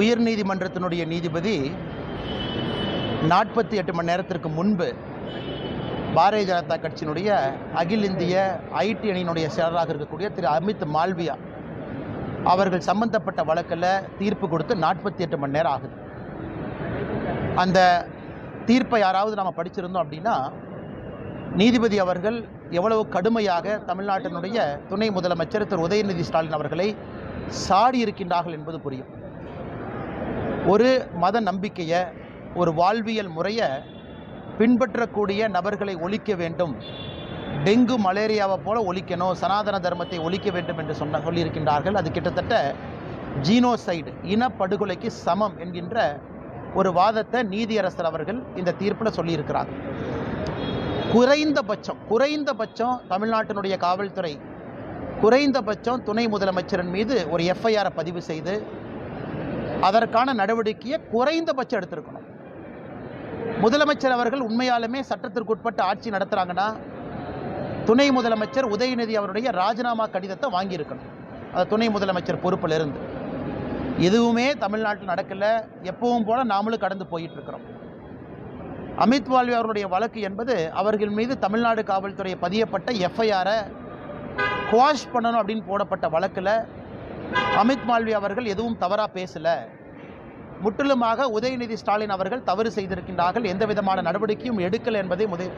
உயர்நீதிமன்றத்தினுடைய நீதிபதி நாற்பத்தி எட்டு மணி நேரத்திற்கு முன்பு பாரதிய ஜனதா கட்சியினுடைய அகில இந்திய ஐடி அணியினுடைய செயலராக இருக்கக்கூடிய திரு அமித் மால்வியா அவர்கள் சம்பந்தப்பட்ட வழக்கில் தீர்ப்பு கொடுத்து நாற்பத்தி எட்டு மணி நேரம் ஆகுது. அந்த தீர்ப்பை யாராவது நாம் படிச்சிருந்தோம் அப்படின்னா நீதிபதி அவர்கள் எவ்வளவு கடுமையாக தமிழ்நாட்டினுடைய துணை முதலமைச்சர் திரு உதயநிதி ஸ்டாலின் அவர்களை சாடி இருக்கின்றார்கள் என்பது புரியும். ஒரு மத நம்பிக்கையை ஒரு வாழ்வியல் முறையை பின்பற்றக்கூடிய நபர்களை ஒழிக்க வேண்டும். டெங்கு மலேரியாவை போல ஒழிக்கணும் சனாதன தர்மத்தை ஒழிக்க வேண்டும் என்று சொன்ன சொல்லியிருக்கின்றார்கள். அது கிட்டத்தட்ட ஜீனோசைடு இனப்படுகொலைக்கு சமம் என்கின்ற ஒரு வாதத்தை நீதியரசர் அவர்கள் இந்த தீர்ப்பில் சொல்லியிருக்கிறார். குறைந்தபட்சம் குறைந்தபட்சம் தமிழ்நாட்டினுடைய காவல்துறை குறைந்தபட்சம் துணை முதலமைச்சரின் மீது ஒரு எஃப்ஐஆரை பதிவு செய்து அதற்கான நடவடிக்கையை குறைந்தபட்சம் எடுத்திருக்கணும். முதலமைச்சர் அவர்கள் உண்மையாலுமே சட்டத்திற்குட்பட்ட ஆட்சி நடத்துகிறாங்கன்னா துணை முதலமைச்சர் உதயநிதி அவருடைய ராஜினாமா கடிதத்தை வாங்கியிருக்கணும். அது துணை முதலமைச்சர் பொறுப்பில் இருந்து எதுவுமே தமிழ்நாட்டில் நடக்கலை. எப்பவும் போல நாமளும் கடந்து போயிட்டுருக்கிறோம். அமித் வால்வி அவருடைய வழக்கு என்பது அவர்கள் மீது தமிழ்நாடு காவல்துறை பதியப்பட்ட எஃப்ஐஆரை குவாஷ் பண்ணணும் அப்படின்னு போடப்பட்ட வழக்கில் அமித் மால்வி அவர்கள் எதுவும் தவறாக பேசலை. முற்றிலுமாக உதயநிதி ஸ்டாலின் அவர்கள் தவறு செய்திருக்கின்றார்கள். எந்த விதமான நடவடிக்கையும் எடுக்கலை என்பதை முத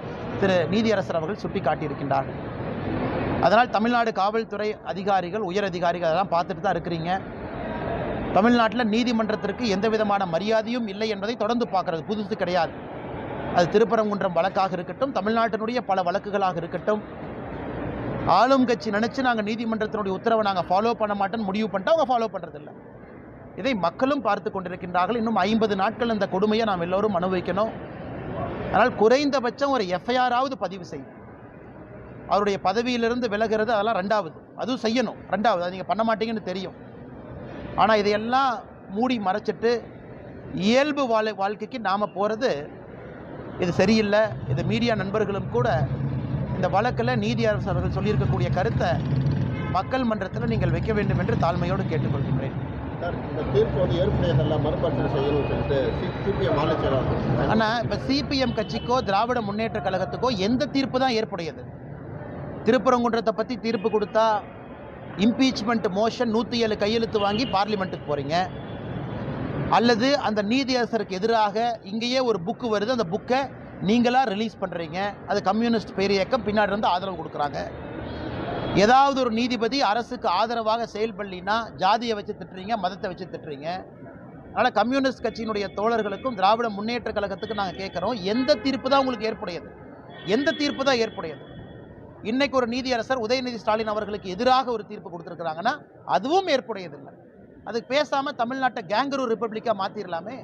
திரு நீதியரசர் அவர்கள் சுட்டிக்காட்டியிருக்கின்றார்கள் அதனால் தமிழ்நாடு காவல்துறை அதிகாரிகள் உயர் அதிகாரிகள் அதெல்லாம் பார்த்துட்டு தான் இருக்கிறீங்க. தமிழ்நாட்டில் நீதிமன்றத்திற்கு எந்த விதமான மரியாதையும் இல்லை என்பதை தொடர்ந்து பார்க்கறது. புதுசு கிடையாது. அது திருப்பரங்குன்றம் வழக்காக இருக்கட்டும் தமிழ்நாட்டினுடைய பல வழக்குகளாக இருக்கட்டும் ஆளும் கட்சி நினச்சி நாங்கள் நீதிமன்றத்தினுடைய உத்தரவை நாங்கள் ஃபாலோ பண்ண மாட்டோம்னு முடிவு பண்ணிட்டு அவங்க ஃபாலோ பண்ணுறதில்ல இதை மக்களும் பார்த்து கொண்டிருக்கின்றார்கள். இன்னும் ஐம்பது நாட்கள் இந்த கொடுமையை நாம் எல்லோரும் அனுபவிக்கணும். அதனால் குறைந்தபட்சம் ஒரு எஃப்ஐஆராவது பதிவு செய்யும். அவருடைய பதவியிலிருந்து விலகிறது அதெல்லாம் ரெண்டாவது. அதுவும் செய்யணும். ரெண்டாவது. அது நீங்கள் பண்ண மாட்டீங்கன்னு தெரியும். ஆனால் இதையெல்லாம் மூடி மறைச்சிட்டு இயல்பு வாழ் வாழ்க்கைக்கு நாம் போகிறது இது சரியில்லை. இது மீடியா நண்பர்களும் கூட இந்த வழக்கில் நீதியரசர் அவர்கள் சொல்லியிருக்கக்கூடிய கருத்தை மக்கள் மன்றத்தில் நீங்கள் வைக்க வேண்டும் என்று தாழ்மையோடு கேட்டுக்கொள்கின்றேன். ஆனால் இப்போ சிபிஎம் கட்சிக்கோ திராவிட முன்னேற்ற கழகத்துக்கோ எந்த தீர்ப்பு தான் ஏற்புடையது? திருப்பரங்குன்றத்தை பற்றி தீர்ப்பு கொடுத்தா இம்பீச்மெண்ட் மோஷன் நூற்றி ஏழு கையெழுத்து வாங்கி பார்லிமெண்ட்டுக்கு போகிறீங்க அல்லது அந்த நீதியரசருக்கு எதிராக இங்கேயே ஒரு புக்கு வருது அந்த புக்கை நீங்களாக ரிலீஸ் பண்ணுறீங்க அது கம்யூனிஸ்ட் பேரியக்கம் பின்னாடி இருந்து ஆதரவு கொடுக்குறாங்க. ஏதாவது ஒரு நீதிபதி அரசுக்கு ஆதரவாக செயல்படலினா ஜாதியை வச்சு திட்டுறீங்க மதத்தை வச்சு திட்டுறீங்க. அதனால் கம்யூனிஸ்ட் கட்சியினுடைய தோழர்களுக்கும் திராவிட முன்னேற்ற கழகத்துக்கு நாங்கள் கேட்குறோம் எந்த தீர்ப்பு தான் உங்களுக்கு ஏற்புடையது? எந்த தீர்ப்பு தான் ஏற்புடையது? இன்றைக்கு ஒரு நீதியரசர் உதயநிதி ஸ்டாலின் அவர்களுக்கு எதிராக ஒரு தீர்ப்பு கொடுத்துருக்குறாங்கன்னா அதுவும் ஏற்புடையதில்லை. அதுக்கு பேசாமல் தமிழ்நாட்டை கேங்கரூர் ரிப்பப்ளிக்காக மாற்றிடலாமே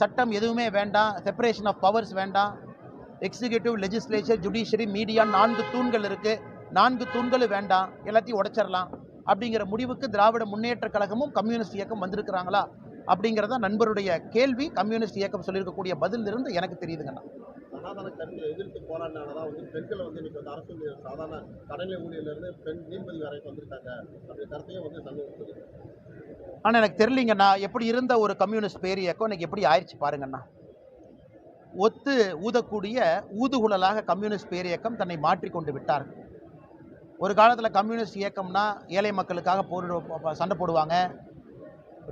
சட்டம் எதுவுமே வேண்டாம் செப்பரேஷன் ஆஃப் பவர்ஸ் வேண்டாம். எக்ஸிக்யூட்டிவ் லெஜிஸ்லேச்சர் ஜுடிஷியரி மீடியா நான்கு தூண்கள் இருக்குது நான்கு தூண்களும் வேண்டாம். எல்லாத்தையும் உடைச்சிடலாம். அப்படிங்கிற முடிவுக்கு திராவிட முன்னேற்ற கழகமும் கம்யூனிஸ்ட் இயக்கம் வந்திருக்கிறாங்களா? அப்படிங்கிறத நண்பருடைய கேள்வி கம்யூனிஸ்ட் இயக்கம் சொல்லியிருக்கக்கூடிய பதில் இருந்து எனக்கு தெரியுதுங்கண்ணா ஆனால் எனக்கு தெரியலிங்கண்ணா எப்படி இருந்த ஒரு கம்யூனிஸ்ட் பேர் இயக்கம் இன்னைக்கு எப்படி ஆயிடுச்சு பாருங்கண்ணா ஒத்து ஊதக்கூடிய ஊதுகுழலாக கம்யூனிஸ்ட் பேர் இயக்கம் தன்னை மாற்றிக்கொண்டு விட்டார். ஒரு காலத்தில் கம்யூனிஸ்ட் இயக்கம்னா ஏழை மக்களுக்காக போர் சண்டை போடுவாங்க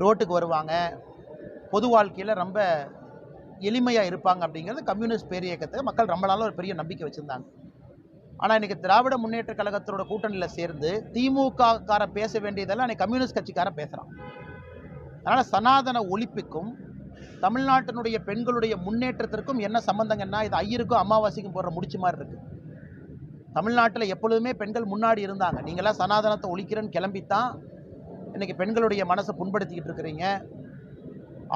ரோட்டுக்கு வருவாங்க. பொது வாழ்க்கையில் ரொம்ப எளிமையாக இருப்பாங்க அப்படிங்கிறது கம்யூனிஸ்ட் பேர் இயக்கத்தை மக்கள் ரொம்ப நாளாக ஒரு பெரிய நம்பிக்கை வச்சுருந்தாங்க. ஆனால் இன்றைக்கி திராவிட முன்னேற்ற கழகத்தோட கூட்டணியில் சேர்ந்து திமுக பேச வேண்டியதெல்லாம் இன்னைக்கு கம்யூனிஸ்ட் கட்சிக்காரன் பேசுகிறான் அதனால் சனாதன ஒழிப்புக்கும் தமிழ்நாட்டினுடைய பெண்களுடைய முன்னேற்றத்திற்கும் என்ன சம்பந்தங்கன்னா இது ஐயருக்கும் அமாவாசைக்கும் போடுற முடிச்சு மாதிரி இருக்குது தமிழ்நாட்டில் எப்பொழுதுமே பெண்கள் முன்னாடி இருந்தாங்க. நீங்களாம் சனாதனத்தை ஒழிக்கிறேன்னு கிளம்பித்தான் இன்றைக்கி பெண்களுடைய மனசை புண்படுத்திக்கிட்டு இருக்கிறீங்க.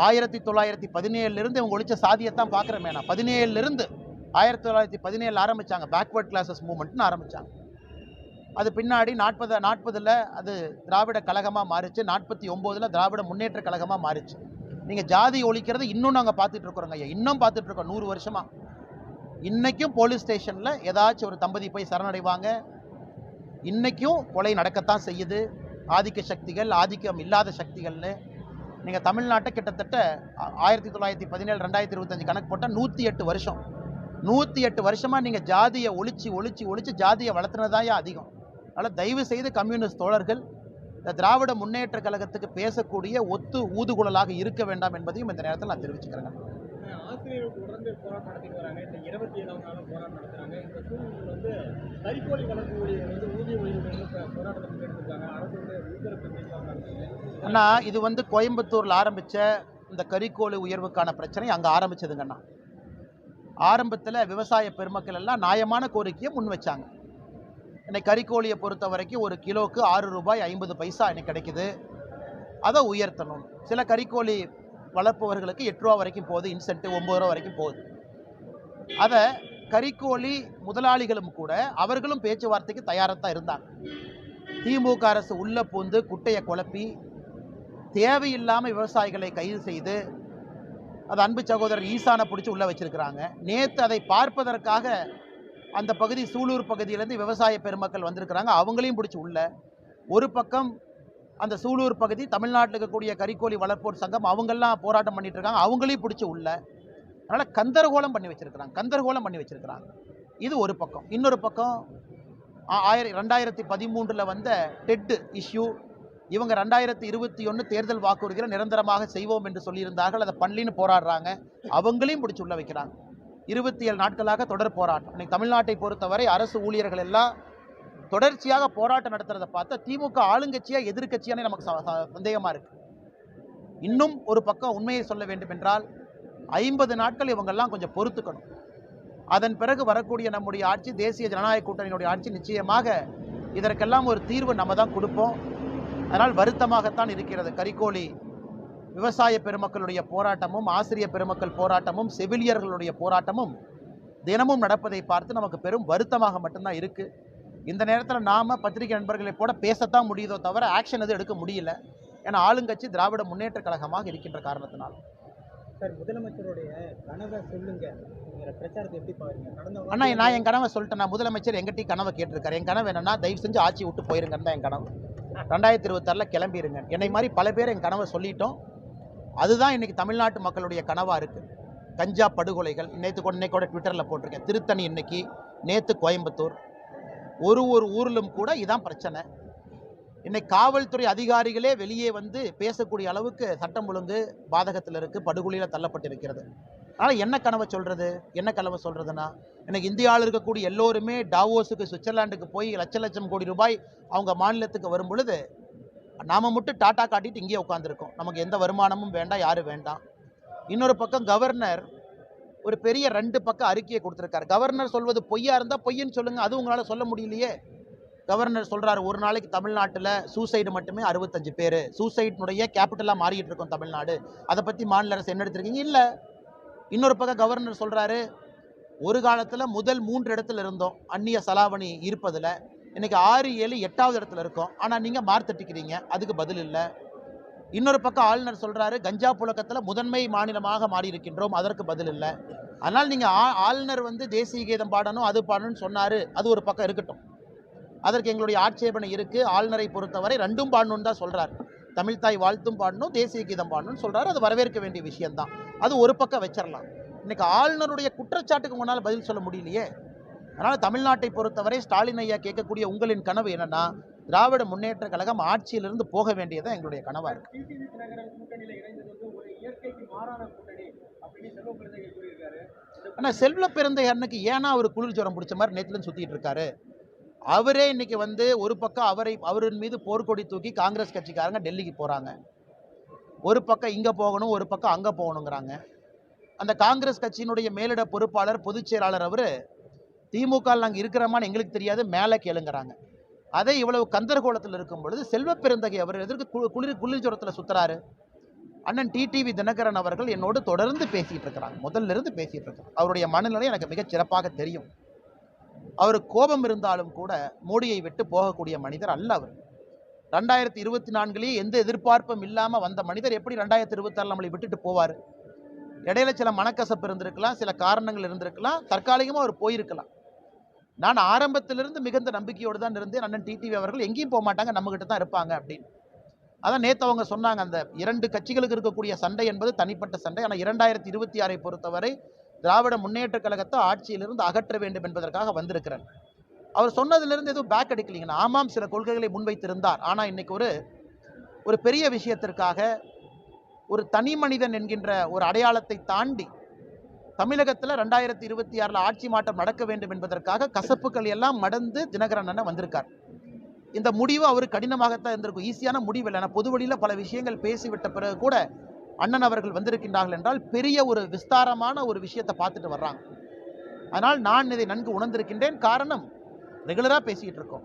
ஆயிரத்தி தொள்ளாயிரத்தி பதினேழுலேருந்து இவங்க ஒழிச்ச சாதியத்தான் பார்க்குறேன் நான். பதினேழுலேருந்து ஆயிரத்தி தொள்ளாயிரத்தி பதினேழில் ஆரம்பித்தாங்க பேக்வேர்ட் கிளாஸஸ் மூமெண்ட்னு ஆரம்பித்தாங்க அது பின்னாடி நாற்பது நாற்பதில் அது திராவிட கழகமாக மாறிச்சு. நாற்பத்தி ஒம்போதில் திராவிட முன்னேற்ற கழகமாக மாறிச்சு. நீங்கள் ஜாதி ஒழிக்கிறது இன்னும் நாங்கள் பார்த்துட்டு இருக்கிறோங்க ஐயா. இன்னும் பார்த்துட்டு இருக்கோம் நூறு வருஷமாக இன்றைக்கும் போலீஸ் ஸ்டேஷனில் ஏதாச்சும் ஒரு தம்பதி போய் சரணடைவாங்க. இன்றைக்கும் கொலை நடக்கத்தான் செய்யுது. ஆதிக்க சக்திகள் ஆதிக்கம் இல்லாத சக்திகள்னு. நீங்கள் தமிழ்நாட்டை கிட்டத்தட்ட ஆயிரத்தி தொள்ளாயிரத்தி பதினேழு ரெண்டாயிரத்தி இருபத்தஞ்சு கணக்கு போட்டால் நூற்றி எட்டு வருஷம். நூற்றி எட்டு வருஷமாக நீங்கள் ஜாதியை ஒழிச்சு ஒழிச்சு ஒழிச்சு ஜாதியை வளர்த்துனதாயா அதிகம். அதனால் தயவு செய்து கம்யூனிஸ்ட் தோழர்கள் இந்த திராவிட முன்னேற்ற கழகத்துக்கு பேசக்கூடிய ஒத்து ஊதுகுழலாக இருக்க வேண்டாம் என்பதையும் இந்த நேரத்தில் நான் தெரிவிச்சுக்கிறேன் ஆசிரியர்கள் தொடர்ந்து போராட்டம் நடத்திட்டு வராங்க. இந்த இருபத்தி ஏழாம் நாளும் போராட்டம் நடத்துறாங்க. இந்த சூழ்நிலையில் வந்து கறிக்கோழி வளர்ப்பு ஊழியர்கள் வந்து ஊதிய உயர்வு போராட்டத்தை எடுத்திருக்காங்க அரசு வந்து உத்தரவு பிறப்பிச்சிருக்காங்க. அண்ணா இது வந்து கோயம்புத்தூரில் ஆரம்பித்த இந்த கறிக்கோழி உயர்வுக்கான பிரச்சனை அங்கே ஆரம்பிச்சதுங்கண்ணா. ஆரம்பத்தில் விவசாய பெருமக்கள் எல்லாம் நியாயமான கோரிக்கையை முன் வச்சாங்க இன்னைக்கு கறிக்கோழியை பொறுத்த வரைக்கும் ஒரு கிலோவுக்கு ஆறு ரூபாய் ஐம்பது பைசா இன்னைக்கு கிடைக்குது. அதை உயர்த்தணும். சில கறிக்கோழி வளர்ப்பவர்களுக்கு எட்டு ரூபா வரைக்கும் போகுது இன்சென்டிவ் ஒம்பது ரூபா வரைக்கும் போகுது. அதை கறிக்கோழி முதலாளிகளும் கூட அவர்களும் பேச்சுவார்த்தைக்கு தயாராக தான் இருந்தாங்க. திமுக அரசு உள்ளே பூந்து குட்டையை குழப்பி தேவையில்லாமல் விவசாயிகளை கைது செய்து அது அன்பு சகோதரர் ஈசானை பிடிச்சி உள்ளே வச்சுருக்கிறாங்க. நேற்று அதை பார்ப்பதற்காக அந்த பகுதி சூலூர் பகுதியிலேருந்து விவசாய பெருமக்கள் வந்திருக்கிறாங்க. அவங்களையும் பிடிச்சி உள்ள ஒரு பக்கம் அந்த சூலூர் பகுதி தமிழ்நாட்டில் இருக்கக்கூடிய கறிக்கோழி வளர்ப்போர் சங்கம் அவங்கெல்லாம் போராட்டம் பண்ணிட்டு இருக்காங்க. அவங்களையும் பிடிச்சி உள்ள அதனால் கந்தரகோலம் பண்ணி வச்சிருக்கிறாங்க. கந்தரகோலம் பண்ணி வச்சிருக்கிறாங்க. இது ஒரு பக்கம். இன்னொரு பக்கம் ஆயிர ரெண்டாயிரத்தி பதிமூன்றில் வந்த டெட்டு இஷ்யூ இவங்க ரெண்டாயிரத்தி இருபத்தி ஒன்று தேர்தல் வாக்குறுதிகளை நிரந்தரமாக செய்வோம் என்று சொல்லியிருந்தார்கள். அதை பண்ணலின்னு போராடுறாங்க. அவங்களையும் பிடிச்சி உள்ள வைக்கிறாங்க. இருபத்தி ஏழு நாட்களாக தொடர் போராட்டம். இன்னைக்கு தமிழ்நாட்டை பொறுத்தவரை அரசு ஊழியர்கள் எல்லாம் தொடர்ச்சியாக போராட்டம் நடத்துறதை பார்த்தா திமுக ஆளுங்கட்சியா எதிர்க்கட்சியானே நமக்கு ச- இருக்குது இன்னும் ஒரு பக்கம் உண்மையை சொல்ல வேண்டும் என்றால் ஐம்பது நாட்கள் இவங்கெல்லாம் கொஞ்சம் பொறுத்துக்கணும். அதன் பிறகு வரக்கூடிய நம்முடைய ஆட்சி தேசிய ஜனநாயக கூட்டணியினுடைய ஆட்சி நிச்சயமாக இதற்கெல்லாம் ஒரு தீர்வு நம்ம தான் கொடுப்போம். அதனால் வருத்தமாகத்தான் இருக்கிறது. கரிக்கோழி விவசாய பெருமக்களுடைய போராட்டமும் ஆசிரிய பெருமக்கள் போராட்டமும் செவிலியர்களுடைய போராட்டமும் தினமும் நடப்பதை பார்த்து நமக்கு பெரும் வருத்தமாக மட்டும்தான் இருக்கு. இந்த நேரத்தில் நாம பத்திரிகை நண்பர்களை போல பேசத்தான் முடியுதோ தவிர ஆக்ஷன் எதுவும் எடுக்க முடியல. ஏன்னா ஆளுங்கட்சி திராவிட முன்னேற்ற கழகமாக இருக்கின்ற காரணத்தினால். சார் முதலமைச்சருடைய கனவை சொல்லுங்க. பிரச்சாரத்தை எப்படி பாருங்க? கடந்த அண்ணா நான் என் கனவை சொல்லிட்டேன். நான் முதலமைச்சர் எங்கிட்ட கனவை கேட்டிருக்காரு. என் கனவு என்னன்னா தயவு செஞ்சு ஆட்சி விட்டு போயிருங்கன்னு தான் என் கனவு. ரெண்டாயிரத்தி இருபத்தாறில் கிளம்பிடுங்க என்னை மாதிரி பல பேர் என் கனவை சொல்லிட்டோம். அதுதான் இன்னைக்கு தமிழ்நாட்டு மக்களுடைய கனவாக இருக்குது கஞ்சா படுகொலைகள் நேற்று கூட இன்னைக்கு கூட ட்விட்டரில் போட்டிருக்கேன். திருத்தணி இன்னைக்கு நேற்று கோயம்புத்தூர். ஒரு ஒரு ஊரிலும் கூட இதான் பிரச்சனை. இன்னைக்கு காவல்துறை அதிகாரிகளே வெளியே வந்து பேசக்கூடிய அளவுக்கு சட்டம் ஒழுங்கு பாதகத்தில் இருக்குது படுகொலையில் தள்ளப்பட்டிருக்கிறது. அதனால் என்ன கனவை சொல்கிறது என்ன கனவை சொல்கிறதுனா இன்னைக்கு இந்தியாவில் இருக்கக்கூடிய எல்லோருமே டாவோஸுக்கு சுவிட்சர்லாண்டுக்கு போய் லட்ச லட்சம் கோடி ரூபாய் அவங்க மாநிலத்துக்கு வரும் பொழுது நாம் மட்டும் டாட்டா காட்டிட்டு இங்கேயே உட்காந்துருக்கோம் நமக்கு எந்த வருமானமும் வேண்டாம் யாரும் வேண்டாம். இன்னொரு பக்கம் கவர்னர் ஒரு பெரிய ரெண்டு பக்கம் அறிக்கையை கொடுத்துருக்காரு. கவர்னர் சொல்வது பொய்யா இருந்தால் பொய்ன்னு சொல்லுங்கள் அது உங்களால் சொல்ல முடியலையே. கவர்னர் சொல்கிறாரு ஒரு நாளைக்கு தமிழ்நாட்டில் சூசைடு மட்டுமே அறுபத்தஞ்சு பேர். சூசைட்னுடைய கேபிட்டலாக மாறிட்டு இருக்கோம் தமிழ்நாடு. அதை பற்றி மாநில அரசு என்ன எடுத்திருக்கீங்க? இல்லை. இன்னொரு பக்கம் கவர்னர் சொல்கிறாரு ஒரு காலத்தில் முதல் மூன்று இடத்துல இருந்தோம். அந்நிய செலாவணி இருப்பதில். இன்னைக்கு ஆறு ஏழு எட்டாவது இடத்துல இருக்கோம். ஆனால் நீங்கள் மார்த்தட்டிக்கிறீங்க அதுக்கு பதில் இல்லை. இன்னொரு பக்கம் ஆளுநர் சொல்கிறாரு கஞ்சா புழக்கத்தில் முதன்மை மாநிலமாக மாறி இருக்கின்றோம் அதற்கு பதில் இல்லை. அதனால் நீங்கள் ஆளுநர் வந்து தேசிய கீதம் பாடணும் அது பாடணும்னு சொன்னார். அது ஒரு பக்கம் இருக்கட்டும். அதற்கு எங்களுடைய ஆட்சேபனை இருக்குது ஆளுநரை பொறுத்தவரை ரெண்டும் பாடணும்னு தான் சொல்கிறார் தமிழ்தாய் வாழ்த்தும் பாடணும் தேசிய கீதம் பாடணும்னு சொல்கிறார் அது வரவேற்க வேண்டிய விஷயம்தான். அது ஒரு பக்கம் வச்சிடலாம் இன்றைக்கி ஆளுநருடைய குற்றச்சாட்டுக்கு முன்னால் பதில் சொல்ல முடியலையே. அதனால் தமிழ்நாட்டை பொறுத்தவரை ஸ்டாலின் ஐயா கேட்கக்கூடிய உங்களின் கனவு என்னன்னா திராவிட முன்னேற்ற கழகம் ஆட்சியிலிருந்து போக வேண்டியது எங்களுடைய கனவா இருக்கு. டிடிவி தினகரன் கூட்டணியில இணைந்தது வந்து ஒரு இயற்கைக்கு மாறான கூட்டணி அப்படின்னு செல்வ பிறந்தகை கூறியிருக்காரு. ஆனால் செல்வ பிறந்தையனுக்கு ஏன்னா அவர் குளிர் ஜுரம் பிடிச்ச மாதிரி நேற்றுலேருந்து சுற்றிட்டு இருக்காரு. அவரே இன்னைக்கு வந்து ஒரு பக்கம் அவரை அவரின் மீது போர்க்கொடி தூக்கி காங்கிரஸ் கட்சிக்காரங்க டெல்லிக்கு போகிறாங்க ஒரு பக்கம் இங்கே போகணும் ஒரு பக்கம் அங்கே போகணுங்கிறாங்க. அந்த காங்கிரஸ் கட்சியினுடைய மேலிட பொறுப்பாளர் பொதுச் செயலாளர் அவர் திமுக நாங்கள் இருக்கிறோமான்னு எங்களுக்கு தெரியாது மேலே கேளுங்கிறாங்க. அதே இவ்வளவு கந்தரகோலத்தில் இருக்கும் பொழுது செல்வ பெருந்தகை அவர் எதற்கு கு- குளிர் குளிர்ஜுரத்தில் சுற்றுறாரு அண்ணன் டிடிவி தினகரன் அவர்கள் என்னோடு தொடர்ந்து பேசிகிட்டு இருக்கிறாங்க. முதல்ல இருந்து பேசிகிட்டு இருக்கிறாங்க அவருடைய மனநிலை எனக்கு மிகச் சிறப்பாக தெரியும். அவர் கோபம் இருந்தாலும் கூட மோடியை விட்டு போகக்கூடிய மனிதர் அல்ல அவர். ரெண்டாயிரத்தி இருபத்தி நான்குலேயே எந்த எதிர்பார்ப்பும் இல்லாமல் வந்த மனிதர் எப்படி ரெண்டாயிரத்தி இருபத்தாறு நம்மளை விட்டுட்டு போவார்? இடையில சில மனக்கசப்பு இருந்திருக்கலாம் சில காரணங்கள் இருந்திருக்கலாம் தற்காலிகமாக அவர் போயிருக்கலாம். நான் ஆரம்பத்திலிருந்து மிகுந்த நம்பிக்கையோடு தான் இருந்தேன். அண்ணன் டிடிவி அவர்கள் எங்கேயும் போக மாட்டாங்க நம்மகிட்ட தான் இருப்பாங்க அப்படின்னு. அதான் நேற்று அவங்க சொன்னாங்க அந்த இரண்டு கட்சிகளுக்கு இருக்கக்கூடிய சண்டை என்பது தனிப்பட்ட சண்டை. ஆனால் இரண்டாயிரத்தி இருபத்தி ஆறை பொறுத்தவரை திராவிட முன்னேற்ற கழகத்தை ஆட்சியிலிருந்து அகற்ற வேண்டும் என்பதற்காக வந்திருக்கிறேன். அவர் சொன்னதிலிருந்து எதுவும் பேக் அடிக்கலைங்கண்ணா ஆமாம் சில கொள்கைகளை முன்வைத்திருந்தார். ஆனால் இன்னைக்கு ஒரு ஒரு பெரிய விஷயத்திற்காக ஒரு தனி மனிதன் என்கின்ற ஒரு அடையாளத்தை தாண்டி தமிழகத்தில் ரெண்டாயிரத்தி இருபத்தி ஆறில் ஆட்சி மாற்றம் நடக்க வேண்டும் என்பதற்காக கசப்புகள் எல்லாம் மடந்து தினகரன் அண்ணன் வந்திருக்கார். இந்த முடிவு அவர் கடினமாகத்தான் இருந்திருக்கும். ஈஸியான முடிவு இல்லை. பொது வழியில் பல விஷயங்கள் பேசிவிட்ட பிறகு கூட அண்ணன் அவர்கள் வந்திருக்கின்றார்கள் என்றால் பெரிய ஒரு விஸ்தாரமான ஒரு விஷயத்தை பார்த்துட்டு வர்றாங்க. அதனால் நான் இதை நன்கு உணர்ந்திருக்கின்றேன். காரணம் ரெகுலராக பேசிக்கிட்டு இருக்கோம்.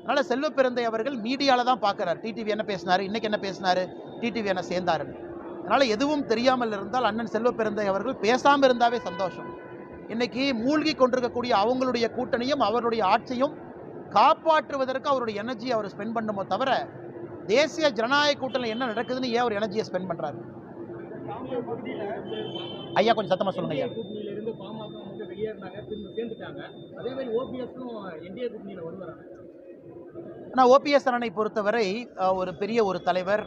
அதனால் செல்வ பிறந்தை அவர்கள் மீடியாவில் தான் பார்க்குறார். டிடிவி என்ன பேசினார்? இன்றைக்கி என்ன பேசினார்? டிடிவி என்ன சேர்ந்தாருன்னு. அதனால் எதுவும் தெரியாமல் இருந்தால் அண்ணன் செல்வ பிறந்தை அவர்கள் பேசாமல் இருந்தாவே சந்தோஷம். இன்னைக்கு மூழ்கி கொண்டிருக்கக்கூடிய அவங்களுடைய கூட்டணியும் அவருடைய ஆட்சியும் காப்பாற்றுவதற்கு அவருடைய எனர்ஜி அவர் ஸ்பெண்ட் பண்ணுமோ தவிர தேசிய ஜனநாயக கூட்டணியில் என்ன நடக்குதுன்னு ஏன் அவர் எனர்ஜியை ஸ்பெண்ட் பண்ணுறாரு ஐயா கொஞ்சம் சத்தமாக சொல்லுங்க ஐயா. அதே மாதிரி ஆனால் ஓபிஎஸ் அண்ணனை பொறுத்தவரை ஒரு பெரிய ஒரு தலைவர்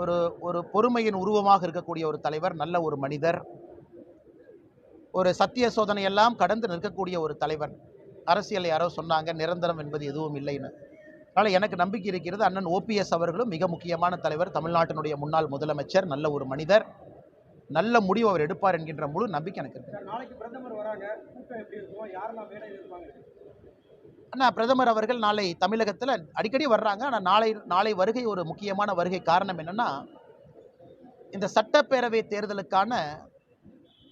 ஒரு ஒரு பொறுமையின் உருவமாக இருக்கக்கூடிய ஒரு தலைவர் நல்ல ஒரு மனிதர். ஒரு சத்திய சோதனை எல்லாம் கடந்து நிற்கக்கூடிய ஒரு தலைவர். அரசியல் யாரோ சொன்னாங்க நிரந்தரம் என்பது எதுவும் இல்லைன்னு. அதனால் எனக்கு நம்பிக்கை இருக்கிறது அண்ணன் ஓபிஎஸ் அவர்களும் மிக முக்கியமான தலைவர் தமிழ்நாட்டினுடைய முன்னாள் முதலமைச்சர் நல்ல ஒரு மனிதர். நல்ல முடிவு அவர் எடுப்பார் என்கின்ற முழு நம்பிக்கை எனக்கு இருக்கு ஆனால் பிரதமர் அவர்கள் நாளை தமிழகத்தில் அடிக்கடி வர்றாங்க. ஆனால் நாளை நாளை வருகை ஒரு முக்கியமான வருகை காரணம் என்னென்னா இந்த சட்டப்பேரவை தேர்தலுக்கான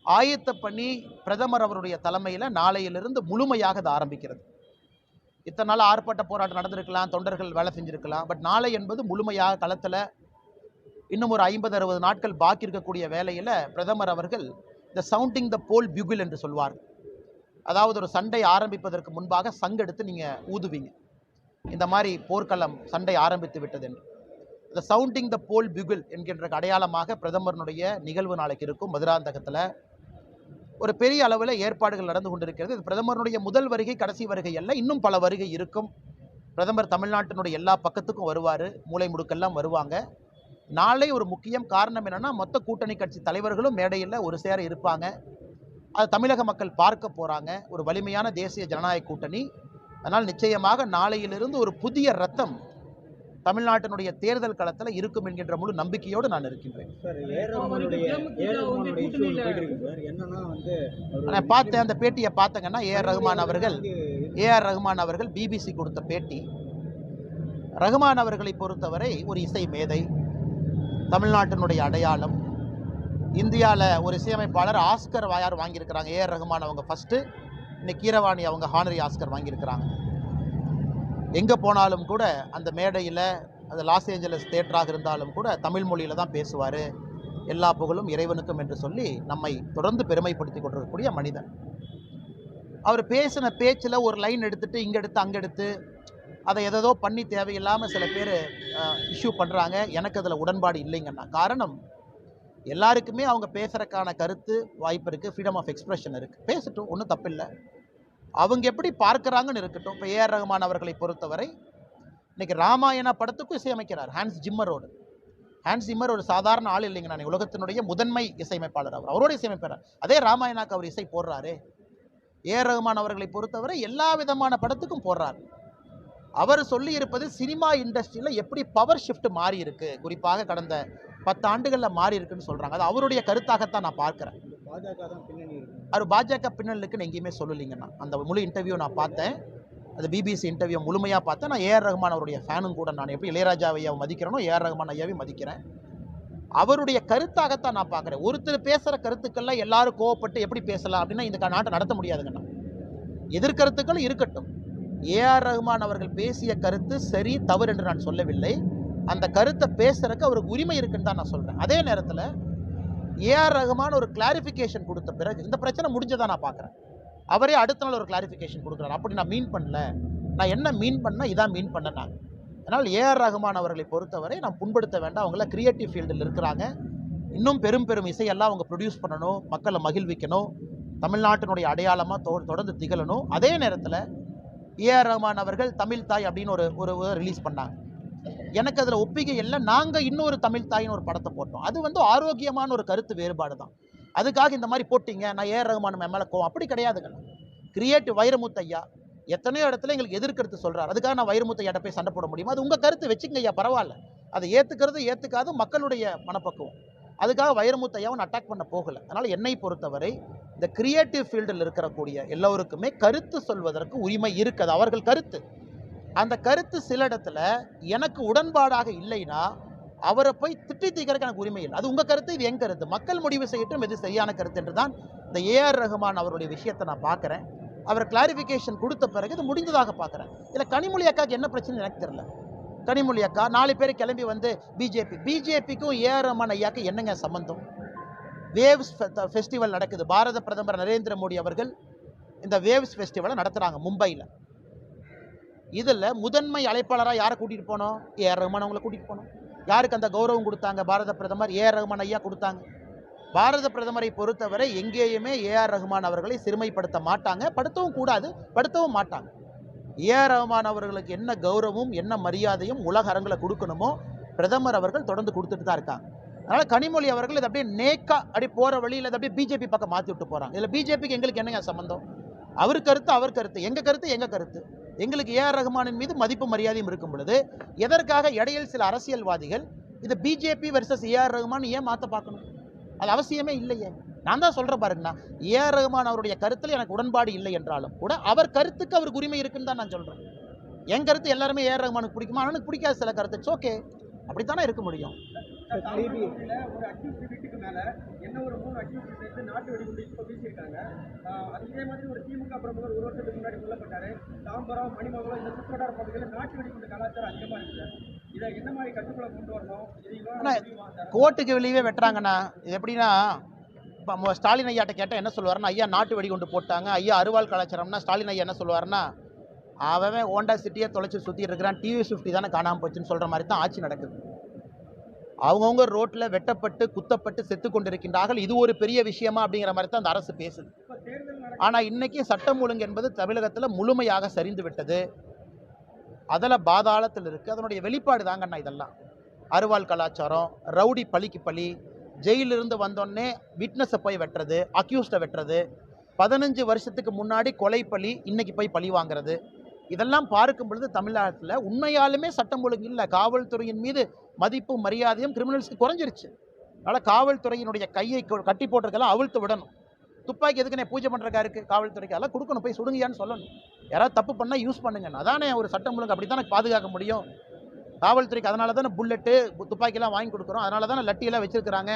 ஆயத்த பணி பிரதமர் அவருடைய தலைமையில் நாளையிலிருந்து முழுமையாக அது ஆரம்பிக்கிறது. இத்தனை நாள் ஆர்ப்பாட்ட போராட்டம் நடந்திருக்கலாம் தொண்டர்கள் வேலை செஞ்சுருக்கலாம் பட் நாளை என்பது முழுமையாக களத்தில் இன்னும் ஒரு ஐம்பது அறுபது நாட்கள் பாக்கி இருக்கக்கூடிய வேலையில் பிரதமர் அவர்கள் இந்த சவுண்டிங் த போல் பியூகில் என்று சொல்வார் அதாவது ஒரு சண்டை ஆரம்பிப்பதற்கு முன்பாக சங்கெடுத்து நீங்கள் ஊதுவீங்க. இந்த மாதிரி போர்க்களம் சண்டை ஆரம்பித்து விட்டது என்று. இந்த சவுண்டிங் த போல் பிகுல் என்கின்ற அடையாளமாக பிரதமரனுடைய நிகழ்வு நாளைக்கு இருக்கும் மதுராந்தகத்தில் ஒரு பெரிய அளவில் ஏற்பாடுகள் நடந்து கொண்டிருக்கிறது. இது பிரதமருடைய முதல் வருகை கடைசி வருகை அல்ல இன்னும் பல வருகை இருக்கும். பிரதமர் தமிழ்நாட்டினுடைய எல்லா பக்கத்துக்கும் வருவார் மூளை முடுக்கெல்லாம் வருவாங்க. நாளை ஒரு முக்கியம் காரணம் என்னென்னா மொத்த கூட்டணி கட்சி தலைவர்களும் மேடையில் ஒரு சேர இருப்பாங்க. அது தமிழக மக்கள் பார்க்க போகிறாங்க ஒரு வலிமையான தேசிய ஜனநாயக கூட்டணி. அதனால் நிச்சயமாக நாளையிலிருந்து ஒரு புதிய ரத்தம் தமிழ்நாட்டினுடைய தேர்தல் களத்தில் இருக்கும் என்கின்ற முழு நம்பிக்கையோடு நான் இருக்கின்றேன். நான் பார்த்தேன் அந்த பேட்டியை பார்த்தங்கன்னா ஏஆர் ரஹ்மான் அவர்கள் ஏஆர் ரஹ்மான் அவர்கள் பிபிசி கொடுத்த பேட்டி. ரஹ்மான் அவர்களை பொறுத்தவரை ஒரு இசை மேதை தமிழ்நாட்டினுடைய அடையாளம் இந்தியாவில் ஒரு இசையமைப்பாளர் ஆஸ்கர் வாயார் வாங்கியிருக்கிறாங்க? ஏஆர் ரஹ்மான் அவங்க ஃபஸ்ட்டு இன்னைக்கு கீரவாணி அவங்க ஹானரி ஆஸ்கர் வாங்கியிருக்கிறாங்க. எங்கே போனாலும் கூட அந்த மேடையில் அது லாஸ் ஏஞ்சலஸ் தேட்டராக இருந்தாலும் கூட தமிழ் மொழியில் தான் பேசுவார். எல்லா புகழும் இறைவனுக்கும் என்று சொல்லி நம்மை தொடர்ந்து பெருமைப்படுத்தி கொண்டிருக்கக்கூடிய மனிதன். அவர் பேசின பேச்சில் ஒரு லைன் எடுத்துட்டு இங்கே எடுத்து அங்கே எடுத்து அதை எதோ பண்ணி தேவையில்லாமல் சில பேர் இஷ்யூ பண்ணுறாங்க எனக்கு அதில் உடன்பாடு இல்லைங்கன்னா காரணம் எல்லாருக்குமே அவங்க பேசுகிறக்கான கருத்து வாய்ப்பு இருக்குது ஃப்ரீடம் ஆஃப் எக்ஸ்ப்ரெஷன் இருக்குது பேசட்டும் ஒன்றும் தப்பில்லை. அவங்க எப்படி பார்க்குறாங்கன்னு இருக்கட்டும். இப்போ ஏஆர் ரஹ்மான் அவர்களை பொறுத்தவரை இன்னைக்கு ராமாயண படத்துக்கும் இசையமைக்கிறார். ஹான்ஸ் ஜிம்மரோடு ஹான்ஸ் ஜிம்மர் ஒரு சாதாரண ஆள் இல்லைங்க நான். உலகத்தினுடைய முதன்மை இசையமைப்பாளர் அவர். அவரோட இசையமைப்பார் அதே ராமாயணாக்கு அவர் இசை போடுறாரு. ஏஆர் ரஹ்மான் அவர்களை பொறுத்தவரை எல்லா விதமான படத்துக்கும் போடுறார். அவர் சொல்லியிருப்பது சினிமா இண்டஸ்ட்ரியில் எப்படி பவர் ஷிஃப்ட் மாறி இருக்கு குறிப்பாக கடந்த பத்து ஆண்டுகளில் மாறி இருக்குன்னு சொல்கிறாங்க அது அவருடைய கருத்தாகத்தான் நான் பார்க்குறேன். அவர் பாஜக பின்னலுக்குன்னு எங்கேயுமே சொல்லலைங்கண்ணா அந்த முழு இன்டர்வியூ நான் பார்த்தேன். அது பிபிசி இன்டர்வியூ முழுமையாக பார்த்தேன். நான் ஏஆர் ரஹ்மான் அவருடைய ஃபேனும் கூட நான் எப்படி இளையராஜா ஐயாவை மதிக்கிறேனோ ஏஆர் ரஹ்மான் ஐயாவையும் மதிக்கிறேன். அவருடைய கருத்தாகத்தான் நான் பார்க்குறேன். ஒருத்தர் பேசுகிற கருத்துக்கள்லாம் எல்லாரும் கோவப்பட்டு எப்படி பேசலாம் அப்படின்னா இந்த நாட்டை நடத்த முடியாதுங்கண்ணா எதிர்கருத்துக்கள் இருக்கட்டும். ஏஆர் ரஹ்மான் அவர்கள் பேசிய கருத்து சரி தவறு என்று நான் சொல்லவில்லை. அந்த கருத்தை பேசுறதுக்கு அவருக்கு உரிமை இருக்குன்னு தான் நான் சொல்கிறேன் அதே நேரத்தில் ஏஆர் ரகுமான் ஒரு கிளாரிஃபிகேஷன் கொடுத்த பிறகு இந்த பிரச்சனை முடிஞ்சதா நான் பார்க்குறேன் அவரே அடுத்த நாள் ஒரு கிளாரிஃபிகேஷன் கொடுக்குறாரு. அப்படி நான் மீன் பண்ணல. நான் என்ன மீன் பண்ண இதான் மீன் பண்ணேன் நான் அதனால் ஏஆர் ரகுமான் அவர்களை பொறுத்தவரை நான் புண்படுத்த வேண்டாம். அவங்கள கிரியேட்டிவ் ஃபீல்டில் இருக்கிறாங்க. இன்னும் பெரும் பெரும் இசையெல்லாம் அவங்க ப்ரொடியூஸ் பண்ணணும். மக்களை மகிழ்விக்கணும். தமிழ்நாட்டினுடைய அடையாளமாக தொ தொடர்ந்து திகழணும். அதே நேரத்தில் ஏஆர் ரஹ்மான் அவர்கள் தமிழ் தாய் அப்படின்னு ஒரு ஒரு ரிலீஸ் பண்ணாங்க. எனக்கு அதில் ஒப்பிகை இல்லை. நாங்கள் இன்னொரு தமிழ் தாயின்னு ஒரு படத்தை போட்டோம். அது வந்து ஆரோக்கியமான ஒரு கருத்து வேறுபாடு தான். அதுக்காக இந்த மாதிரி போட்டிங்க. நான் ஏஆர் ரகுமான் மேலே கோவம். அப்படி கிடையாதுங்க. கிரியேட்டிவ் வைரமுத்து ஐயா எத்தனையோ இடத்துல எங்களுக்கு எதிர்கருத்து சொல்கிறார் அதுக்காக நான் வைரமுத்தையாட்ட போய் சண்டை போட முடியுமா? அது உங்கள் கருத்து வச்சுங்க ஐயா பரவாயில்ல. அதை ஏற்றுக்கிறது ஏற்றுக்காது மக்களுடைய மனப்பக்குவம். அதுக்காக வைரமுத்து நான் அட்டாக் பண்ண போகலை. அதனால் என்னை பொறுத்தவரை இந்த கிரியேட்டிவ் ஃபீல்டில் இருக்கக்கூடிய எல்லோருக்குமே கருத்து சொல்வதற்கு உரிமை இருக்குது. அவர்கள் கருத்து. அந்த கருத்து சில இடத்துல எனக்கு உடன்பாடாக இல்லைன்னா அவரை போய் திட்டி தீக்கிறதுக்கு எனக்கு உரிமை இல்லை. அது உங்கள் கருத்து இது என் கருத்து. மக்கள் முடிவு செய்யட்டும் எது சரியான கருத்து என்று தான் இந்த ஏஆர் ரஹ்மான் அவருடைய விஷயத்தை நான் பார்க்குறேன். அவர் கிளாரிஃபிகேஷன் கொடுத்த பிறகு இது முடிந்ததாக பார்க்குறேன். இல்லை கனிமொழி அக்காவுக்கு என்ன பிரச்சனை எனக்கு தெரியல. கனிமொழி அக்கா நாலு பேர் கிளம்பி வந்து பிஜேபி. பிஜேபிக்கும் ஏஆர் ரஹ்மான் ஐயாக்கு என்னங்க சம்பந்தம்? வேவ்ஸ் ஃபெஸ்டிவல் நடக்குது. பாரத பிரதமர் நரேந்திர மோடி அவர்கள் இந்த வேவ்ஸ் ஃபெஸ்டிவலை நடத்துகிறாங்க மும்பையில். இதில் முதன்மை அழைப்பாளராக யாரை கூட்டிகிட்டு போனோம்? ஏஆர் ரஹ்மான் அவங்கள கூட்டிகிட்டு போனோம். யாருக்கு அந்த கௌரவம் கொடுத்தாங்க? பாரத பிரதமர் ஏ ஆர் ரஹ்மான் ஐயா கொடுத்தாங்க. பாரத பிரதமரை பொறுத்தவரை எங்கேயுமே ஏஆர் ரஹ்மான் அவர்களை சிறுமைப்படுத்த மாட்டாங்க. படுத்தவும் கூடாது படுத்தவும் மாட்டாங்க. ஏஆர் ரஹ்மான் அவர்களுக்கு என்ன கௌரவமும் என்ன மரியாதையும் உலக அரங்கில் கொடுக்கணுமோ பிரதமர் அவர்கள் தொடர்ந்து கொடுத்துட்டு தான் இருக்காங்க. அதனால் கனிமொழி அவர்கள் இதை அப்படியே நேக்கா அப்படி போகிற வழியில் இதை அப்படியே பிஜேபி பக்கம் மாற்றி விட்டு போகிறாங்க இதில் பிஜேபிக்கு எங்களுக்கு என்னங்க சம்மந்தம் அவர் கருத்து அவர் கருத்து. எங்கள் கருத்து? எங்கள் கருத்து? எங்களுக்கு ஏஆர் ரஹ்மானின் மீது மதிப்பு மரியாதையும் இருக்கும் பொழுது எதற்காக இடையில் சில அரசியல்வாதிகள் இது பிஜேபி வெர்சஸ் ஏஆர் ரஹ்மான் ஏன் மாற்ற பார்க்கணும்? அது அவசியமே இல்லையே. நான் தான் சொல்கிறேன் பாருங்கண்ணா. ஏஆர் ரஹ்மான் அவருடைய கருத்தில் எனக்கு உடன்பாடு இல்லை என்றாலும் கூட அவர் கருத்துக்கு அவருக்கு உரிமை இருக்குன்னு தான் நான் சொல்கிறேன் என் கருத்து எல்லாருமே ஏஆர் ரஹ்மானுக்கு பிடிக்குமா? எனக்கு பிடிக்காத சில கருத்து. ஓகே அப்படித்தானே இருக்க முடியும்? கோர்ட்டுக்கு வெளியவே வெட்டுறாங்கண்ணா. எப்படின்னா ஸ்டாலின் ஐயாட்ட கேட்டால் என்ன சொல்லுவாருன்னா ஐயா நாட்டு வெடிகுண்டு போட்டாங்க. ஐயா அருவாள் கலாச்சாரம்னா ஸ்டாலின் ஐயா என்ன சொல்லுவாருன்னா அவன் ஹோண்டா சிட்டியை தொலைச்சி சுற்றி இருக்கிறான். டிவி ஃபிஃப்டி தானே காணாமல் போச்சுன்னு சொல்கிற மாதிரி தான் ஆட்சி நடக்குது. அவங்கவுங்க ரோட்டில் வெட்டப்பட்டு குத்தப்பட்டு செத்து கொண்டிருக்கின்றார்கள். இது ஒரு பெரிய விஷயமா அப்படிங்கிற மாதிரி தான் அந்த அரசு பேசுது. ஆனால் இன்றைக்கி சட்டம் ஒழுங்கு என்பது தமிழகத்தில் முழுமையாக சரிந்து விட்டது. அதில் பாதாளத்தில் இருக்குது அதனுடைய வெளிப்பாடு தாங்கண்ணா இதெல்லாம். அருவாள் கலாச்சாரம் ரவுடி பழிக்கு பழி ஜெயிலிருந்து வந்தோடனே விட்னஸை போய் வெட்டுறது அக்யூஸ்டை வெட்டுறது பதினஞ்சு வருஷத்துக்கு முன்னாடி கொலை பழி இன்றைக்கி போய் பழி வாங்குறது. இதெல்லாம் பார்க்கும் பொழுது தமிழ்நாட்டில் உண்மையாலுமே சட்டம் ஒழுங்கு இல்லை. காவல்துறையின் மீது மதிப்பும் மரியாதையும் கிரிமினல்ஸுக்கு குறைஞ்சிருச்சு. அதனால் காவல்துறையினுடைய கையை கட்டி போட்டிருக்கெல்லாம் அவிழ்த்து விடணும். துப்பாக்கி எதுக்குனே பூஜை பண்ணுறக்கா இருக்குது காவல்துறைக்கு? அதெல்லாம் கொடுக்கணும். போய் சுடுங்கயான்னு சொல்லணும். யாராவது தப்பு பண்ணால் யூஸ் பண்ணுங்க அதானே ஒரு சட்டம் ஒழுங்கு. அப்படி தானே பாதுகாக்க முடியும்? காவல்துறைக்கு அதனால தானே புல்லட்டு துப்பாக்கிலாம் வாங்கி கொடுக்குறோம். அதனால தானே லட்டியெல்லாம் வச்சுருக்கிறாங்க.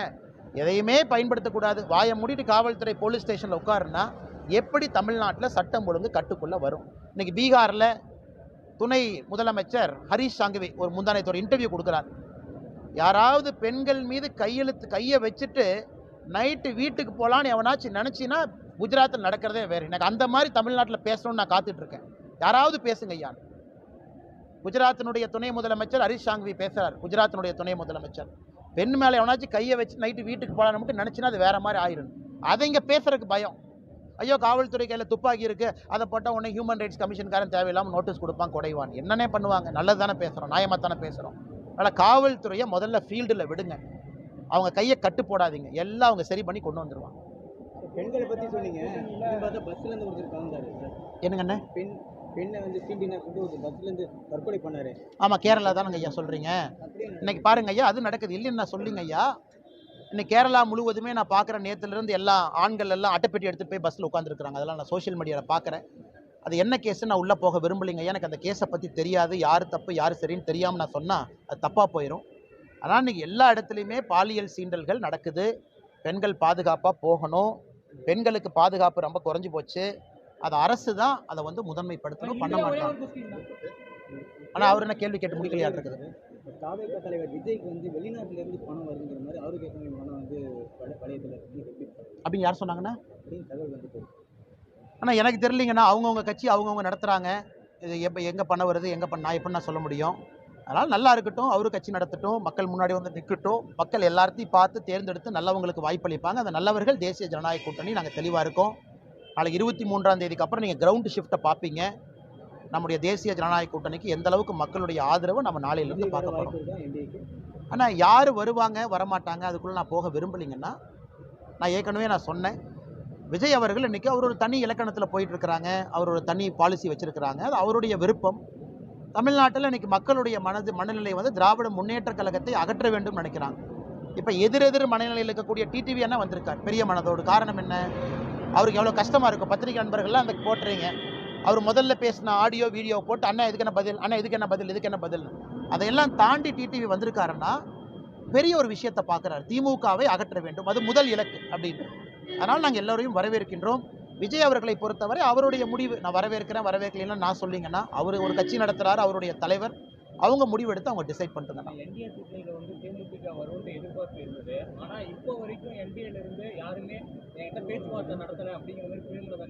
எதையுமே பயன்படுத்தக்கூடாது. வாயை மூடிட்டு காவல்துறை போலீஸ் ஸ்டேஷனில் உட்காருன்னா எப்படி தமிழ்நாட்டில் சட்டம் ஒழுங்கு கட்டுக்குள்ளே வரும்? இன்றைக்கி பீகாரில் துணை முதலமைச்சர் ஹரீஷ் சாங்கவி ஒரு முந்தானயத்தோட இன்டர்வியூ கொடுக்குறார். யாராவது பெண்கள் மீது கையெழுத்து கையை வச்சுட்டு நைட்டு வீட்டுக்கு போகலான்னு எவனாச்சும் நினச்சின்னா குஜராத்தில் நடக்கிறதே வேறு. எனக்கு அந்த மாதிரி தமிழ்நாட்டில் பேசணும்னு நான் காத்துட்ருக்கேன். யாராவது பேசுங்க ஐயா. குஜராத்தினுடைய துணை முதலமைச்சர் ஹரிஷ் சாங்வி பேசுகிறார் குஜராத்தினுடைய துணை முதலமைச்சர். பெண் மேலே எவனாச்சும் கையை வச்சு நைட்டு வீட்டுக்கு போகலான்னு மட்டும் நினச்சினா அது வேற மாதிரி ஆயிடும் அதை இங்கே பேசுகிறதுக்கு பயம். ஐயோ காவல்துறை கையில் துப்பாக்கி இருக்குது அதை போட்டால் உடனே ஹியூமன் ரைட்ஸ் கமிஷன்காரன் தேவையில்லாமல் நோட்டீஸ் கொடுப்பான் கொடைவான். என்னன்னே பண்ணுவாங்க. நல்லது தானே பேசுகிறோம் நியாயமாக தானே பேசுகிறோம் அதனால் காவல்துறையை முதல்ல ஃபீல்டில் விடுங்க. அவங்க கையை கட்டு போடாதீங்க. எல்லாம் அவங்க சரி பண்ணி கொண்டு வந்துருவாங்க. பெண்களை பத்தி சொன்னீங்க. இன்னும் பார்த்தா பஸ்ல இருந்து ஒருத்தர் கலந்தாரு என்னங்கண்ணே பெண் பெண்ணை வந்து சீண்டினா கொண்டு ஒரு பஸ்ல இருந்து தற்கொலை பண்ணாரு. ஆமாம் கேரளா தானங்க ஐயா சொல்கிறீங்க இன்னைக்கு பாருங்க ஐயா அது நடக்குது. இல்லைன்னு நான் சொல்லிங்க ஐயா. இன்னைக்கு கேரளா முழுவதுமே நான் பார்க்குற நேற்றுலேருந்து எல்லா ஆண்கள் எல்லாம் அட்டைப்பெட்டி எடுத்துகிட்டு போய் பஸ்ஸில் உட்காந்துருக்குறாங்க அதெல்லாம் நான் சோஷியல் மீடியாவில் பார்க்குறேன். அது என்ன கேஸ் நான் உள்ளே போக விரும்பலைங்க. எனக்கு அந்த கேஸை பற்றி தெரியாது. யார் தப்பு யார் சரின்னு தெரியாமல் நான் சொன்னால் அது தப்பாக போயிடும் ஆனால் இன்னைக்கு எல்லா இடத்துலையுமே பாலியல் சீண்டல்கள் நடக்குது. பெண்கள் பாதுகாப்பாக போகணும். பெண்களுக்கு பாதுகாப்பு ரொம்ப குறைஞ்சி போச்சு. அது அரசு தான் அதை வந்து முதன்மைப்படுத்தணும் பண்ண மாட்டாங்க. ஆனால் அவர் என்ன கேள்வி கேட்டு முடிக்கலையா? இருக்குது தாவேக தலைவர் விஜய்க்கு வந்து வெளிநாட்டுல இருந்து பணம் வருதுங்கிற மாதிரி அவருக்கு ஏற்கனவே பணம் வந்து எப்படி அப்படின்னு யார் சொன்னாங்கன்னா? அப்படின்னு தகவல் வந்து ஆனால் எனக்கு தெரியலிங்கண்ணா அவங்கவுங்க கட்சி அவங்கவுங்க நடத்துகிறாங்க இது எப்போ எங்கே பண்ண வருது எங்கே பண்ண நான் எப்படி நான் சொல்ல முடியும்? அதனால் நல்லா இருக்கட்டும் அவரு கட்சி நடத்தட்டும் மக்கள் முன்னாடி வந்து நிற்கட்டும் மக்கள் எல்லாத்தையும் பார்த்து தேர்ந்தெடுத்து நல்லவங்களுக்கு வாய்ப்பளிப்பாங்க. அந்த நல்லவர்கள் தேசிய ஜனநாயக கூட்டணி நாங்கள் தெளிவாக இருக்கோம். நாளைக்கு இருபத்தி மூன்றாம் தேதிக்கு அப்புறம் நீங்கள் கிரவுண்டு ஷிஃப்ட்டை பார்ப்பீங்க. நம்முடைய தேசிய ஜனநாயக கூட்டணிக்கு எந்த அளவுக்கு மக்களுடைய ஆதரவு நம்ம நாளையிலிருந்து பார்க்க போகிறோம் ஆனால் யார் வருவாங்க வரமாட்டாங்க அதுக்குள்ளே நான் போக விரும்பலைங்கன்னா நான் ஏற்கனவே நான் சொன்னேன். விஜய் அவர்கள் இன்றைக்கி அவர் ஒரு தனி இலக்கணத்தில் போயிட்டு இருக்கிறாங்க அவர் ஒரு தனி பாலிசி வச்சுருக்கிறாங்க அது அவருடைய விருப்பம். தமிழ்நாட்டில் இன்றைக்கி மக்களுடைய மனது மனநிலை வந்து திராவிட முன்னேற்ற கழகத்தை அகற்ற வேண்டும் நினைக்கிறாங்க. இப்போ எதிரெதிர் மனநிலையில் இருக்கக்கூடிய டிடிவி அண்ணா வந்திருக்கார் பெரிய மனதோடு. காரணம் என்ன? அவருக்கு எவ்வளோ கஷ்டமாக இருக்கும்? பத்திரிகை நண்பர்கள்லாம் அந்த போட்டுறீங்க. அவர் முதல்ல பேசின ஆடியோ வீடியோ போட்டு அண்ணா இதுக்கு என்ன பதில்? அண்ணா இதுக்கு என்ன பதில்? இதுக்கு என்ன பதில்? அதையெல்லாம் தாண்டி டிடிவி வந்திருக்காருன்னா பெரிய ஒரு விஷயத்தை பார்க்குறாரு. திமுகவை அகற்ற வேண்டும். அது முதல் இலக்கு அப்படின்னு. அதனால் நாங்கள் எல்லோரையும் வரவேற்கின்றோம். விஜய் அவர்களை பொறுத்தவரை அவருடைய முடிவு நான் வரவேற்கிறேன் வரவேற்கலைன்னா நான் சொல்லிங்கன்னா அவர் ஒரு கட்சி நடத்துகிறார் அவருடைய தலைவர். அவங்க முடிவெடுத்து அவங்க டிசைட் பண்ணிட்டுங்க. என்டிஏ வரும்னு எதிர்பார்ப்பு இருந்தது. ஆனால் இப்போ வரைக்கும் என்டிஏல இருந்து யாருமே என்கிட்ட பேச்சுவார்த்தை நடத்தலை அப்படிங்கிற மாதிரி பிரேமலதா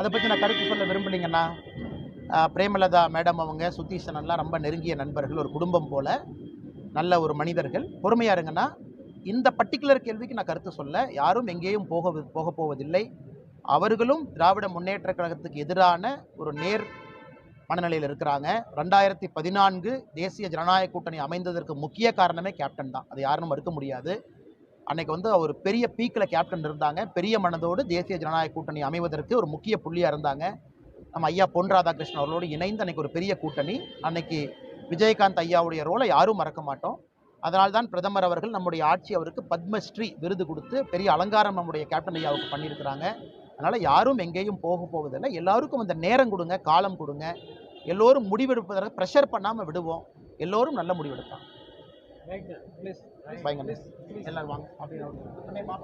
அதை பற்றி நான் கருத்து சொல்ல விரும்பலைங்கன்னா பிரேமலதா மேடம் அவங்க சுத்தீசனெல்லாம் ரொம்ப நெருங்கிய நண்பர்கள் ஒரு குடும்பம் போல நல்ல ஒரு மனிதர்கள். பொறுமையாக இருங்கன்னா இந்த பர்டிகுலர் கேள்விக்கு நான் கருத்து சொல்ல யாரும் எங்கேயும் போக போக போவதில்லை. அவர்களும் திராவிட முன்னேற்ற கழகத்துக்கு எதிரான ஒரு நேர் மனநிலையில் இருக்கிறாங்க. ரெண்டாயிரத்தி பதினான்கு தேசிய ஜனநாயக கூட்டணி அமைந்ததற்கு முக்கிய காரணமே கேப்டன் தான். அது யாரும் மறுக்க முடியாது. அன்னைக்கு வந்து அவர் பெரிய பீக்கில் கேப்டன் இருந்தாங்க. பெரிய மனதோடு தேசிய ஜனநாயக கூட்டணி அமைவதற்கு ஒரு முக்கிய புள்ளியாக இருந்தாங்க. நம்ம ஐயா பொன் ராதாகிருஷ்ணன் அவர்களோடு இணைந்து அன்னைக்கு ஒரு பெரிய கூட்டணி. அன்னைக்கு விஜயகாந்த் ஐயாவுடைய ரோலை யாரும் மறக்க மாட்டோம். அதனால்தான் பிரதமர் அவர்கள் நம்முடைய ஆட்சி அவருக்கு பத்மஸ்ரீ விருது கொடுத்து பெரிய அலங்காரம் நம்முடைய கேப்டன் ஐயாவுக்கு பண்ணியிருக்கிறாங்க. அதனால் யாரும் எங்கேயும் போக போவதில்லை. எல்லாருக்கும் அந்த நேரம் கொடுங்க காலம் கொடுங்க. எல்லோரும் முடிவெடுப்பதற்கு ப்ரெஷர் பண்ணாமல் விடுவோம். எல்லோரும் நல்ல முடிவெடுப்பாங்க எல்லாரும் வாங்க. அப்படின்னு